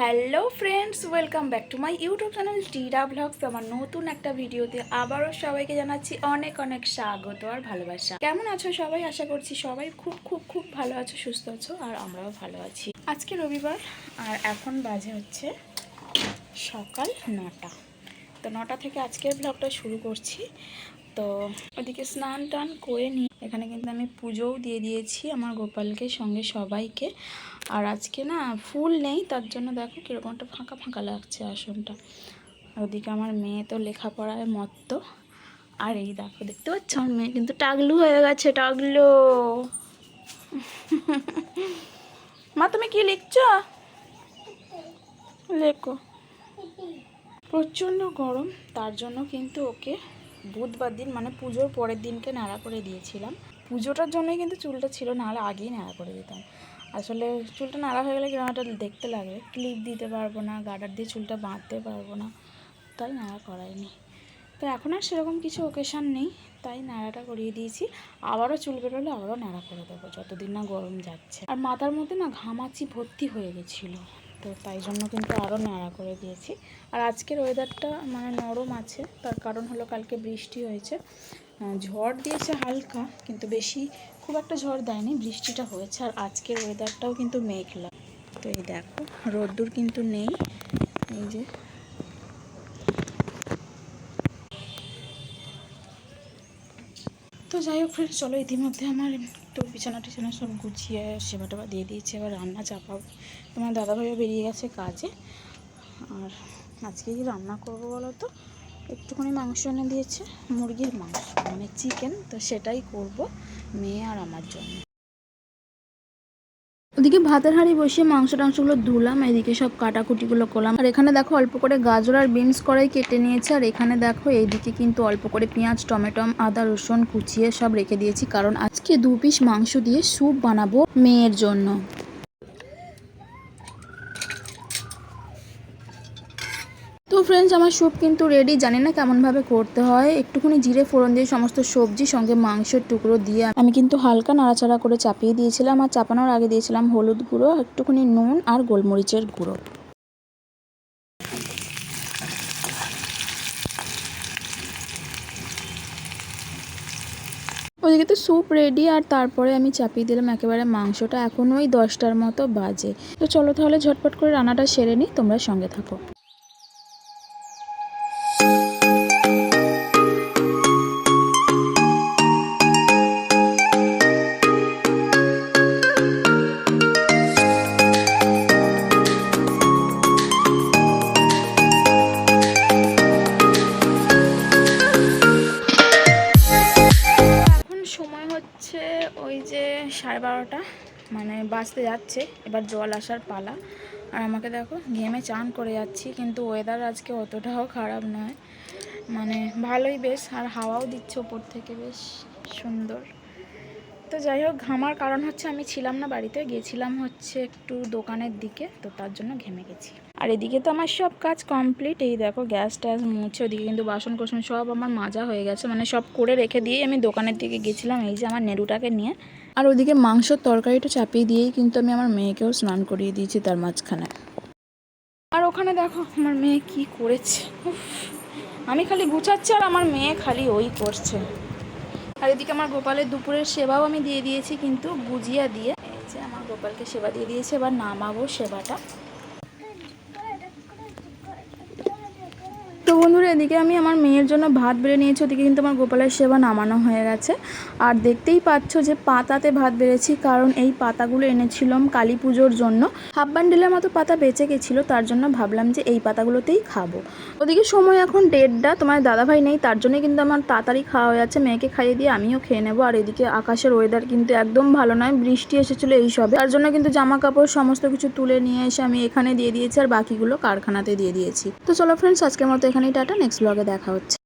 Hello friends welcome back to my YouTube channel Tira vlogs আমার নতুন একটা ভিডিওতে আবারও সবাইকে জানাচ্ছি অনেক অনেক স্বাগত আর ভালোবাসা। কেমন আছো সবাই? আশা করছি সবাই খুব খুব খুব ভালো আছো, সুস্থ আছো, আর আমরাও ভালো আছি। আজকে রবিবার, আর এখন বাজে হচ্ছে সকাল নটা। তো নটা থেকে আজকের ব্লগটা শুরু করছি। তো ওদিকে স্নান টান করে নিই এখানে কিন্তু আমি পুজোও দিয়ে দিয়েছি আমার গোপালকে, সঙ্গে সবাইকে। আর আজকে না ফুল নেই, তার জন্য দেখো কীরকম একটা ফাঁকা ফাঁকা লাগছে আসনটা। ওদিকে আমার মেয়ে তো লেখাপড়ায় মত্ত। আর এই দেখো, দেখতে পাচ্ছ? আমার মেয়ে কিন্তু টাগলু হয়ে গেছে, টাগলু। মা, তুমি কি লিখছ? লেখো। প্রচণ্ড গরম, তার জন্য কিন্তু ওকে বুধবার দিন মানে পুজোর পরের দিনকে নাড়া করে দিয়েছিলাম। পুজোটার জন্যই কিন্তু চুলটা ছিল, নাহলে আগেই নাড়া করে দিতাম। আসলে চুলটা নাড়া হয়ে গেলে কীরকম একটা দেখতে লাগে ক্লিপ দিতে পারব না গার্ডার দিয়ে চুলটা বাঁধতে পারব না, তাই নাড়া করাইনি। তো এখন আর সেরকম কিছু ওকেশান নেই, তাই নাড়াটা করিয়ে দিয়েছি। আবারও চুল বেরোলে আবারও নাড়া করে দেবো, যতদিন না গরম যাচ্ছে। আর মাথার মধ্যে না ঘামাচি ভর্তি হয়ে গেছিল। তো তাই জন্য কিন্তু আরও নাড়া করে দিয়েছি। আর আজকের ওয়েদারটা মানে নরম আছে, তার কারণ হলো কালকে বৃষ্টি হয়েছে। ঝড় দিয়েছে হালকা, কিন্তু বেশি খুব একটা ঝড় দেয়নি, বৃষ্টিটা হয়েছে। আর আজকের ওয়েদারটাও কিন্তু মেঘলা। তো এই দেখো, রোদ্দুর কিন্তু নেই, এই যে। তো যাই হোক ফ্রেন্ড চলো ইতিমধ্যে আমার একটু বিছানা টিছানা সব গুছিয়ে সেবা টেবা দিয়ে দিয়েছে, এবার রান্না চাপাবো। তোমার দাদাভাইও বেরিয়ে গেছে কাজে। আর আজকে কি রান্না করব বলো তো? একটুখানি মাংস এনে দিয়েছে, মুরগির মাংস মানে চিকেন তো সেটাই করব, মেয়ে আর আমার জন্য। ওদিকে ভাতের হাঁড়ি বসিয়ে মাংস টাংসগুলো ধুলাম, এদিকে সব কাটাকুটিগুলো করলাম। আর এখানে দেখো অল্প করে গাজর আর বিনস করাই কেটে নিয়েছে, আর এখানে দেখো এইদিকে কিন্তু অল্প করে পেঁয়াজ, টমেটো, আদা, রসুন কুচিয়ে সব রেখে দিয়েছি, কারণ আজকে দু পিস মাংস দিয়ে স্যুপ বানাবো মেয়ের জন্য। ফ্রেন্ডস আমার স্যুপ কিন্তু রেডি জানি না কেমনভাবে করতে হয়। একটুখানি জিরে ফোড়ন দিয়ে সমস্ত সবজি, সঙ্গে মাংসের টুকরো দিয়ে আমি কিন্তু হালকা নাড়াচাড়া করে চাপিয়ে দিয়েছিলাম আর চাপানোর আগে দিয়েছিলাম হলুদ গুঁড়ো, একটুখানি নুন আর গোলমরিচের গুঁড়ো। ওদিকে তো স্যুপ রেডি আর তারপরে আমি চাপিয়ে দিলাম একেবারে মাংসটা। এখন ওই দশটার মতো বাজে। তো চলো তাহলে ঝটপট করে রান্নাটা সেরে নিই, তোমরা সঙ্গে থাকো। ওই যে সাড়ে বারোটা মানে বাঁচতে যাচ্ছে, এবার জল আসার পালা। আর আমাকে দেখো গেমে চান করে যাচ্ছি, কিন্তু ওয়েদার আজকে অতটাও খারাপ নয়। মানে ভালোই বেশ, আর হাওয়াও দিচ্ছে ওপর থেকে, বেশ সুন্দর। তো যাই হোক, ঘামার কারণ হচ্ছে আমি ছিলাম না বাড়িতে, গেছিলাম হচ্ছে একটু দোকানের দিকে, তো তার জন্য ঘেমে গেছি। আর এদিকে তো আমার সব কাজ কমপ্লিট এই দেখো গ্যাস ট্যাস মুছে, ওদিকে কিন্তু বাসন কোসন সব আমার মাজা হয়ে গেছে মানে সব করে রেখে দিয়েই আমি দোকানের দিকে গেছিলাম, এই যে আমার নেড়ুটাকে নিয়ে। আর ওদিকে মাংসর তরকারিটা চাপিয়ে দিয়েই কিন্তু আমি আমার মেয়েকেও স্নান করিয়ে দিয়েছি তার মাঝখানে। আর ওখানে দেখো আমার মেয়ে কি করেছে আমি খালি গুছাচ্ছি আর আমার মেয়ে খালি ওই করছে। আর এদিকে আমার গোপালের দুপুরের সেবাও আমি দিয়ে দিয়েছি কিন্তু গুজিয়া দিয়ে। এই যে আমার গোপালকে সেবা দিয়ে দিয়েছে, এবার নামাবো সেবাটা। তো বন্ধুরা, এদিকে আমি আমার মেয়ের জন্য ভাত বেড়ে নিয়েছি, ওদিকে কিন্তু আমার গোপালের সেবা নামানো হয়ে গেছে। আর দেখতেই পাচ্ছ যে পাতাতে ভাত বেড়েছি, কারণ এই পাতাগুলো এনেছিলাম কালী পুজোর জন্য। হাফ বান্ডিলের মতো পাতা বেঁচে গেছিল, তার জন্য ভাবলাম যে এই পাতাগুলোতেই খাব। ওদিকে সময় এখন দেড়টা, তোমার দাদাভাই নেই, তার জন্যই কিন্তু আমার তাড়াতাড়ি খাওয়া হয়ে যাচ্ছে, মেয়েকে খাইয়ে দিয়ে আমিও খেয়ে নেব। আর এদিকে আকাশের ওয়েদার কিন্তু একদম ভালো নয়, বৃষ্টি এসেছিল এই সবে। তার জন্য কিন্তু জামা কাপড় সমস্ত কিছু তুলে নিয়ে এসে আমি এখানে দিয়ে দিয়েছি, আর বাকিগুলো কারখানাতে দিয়ে দিয়েছি। তো চলো ফ্রেন্ডস আজকের মতো এখানেই টাটা নেক্সট ব্লগে দেখা হচ্ছে।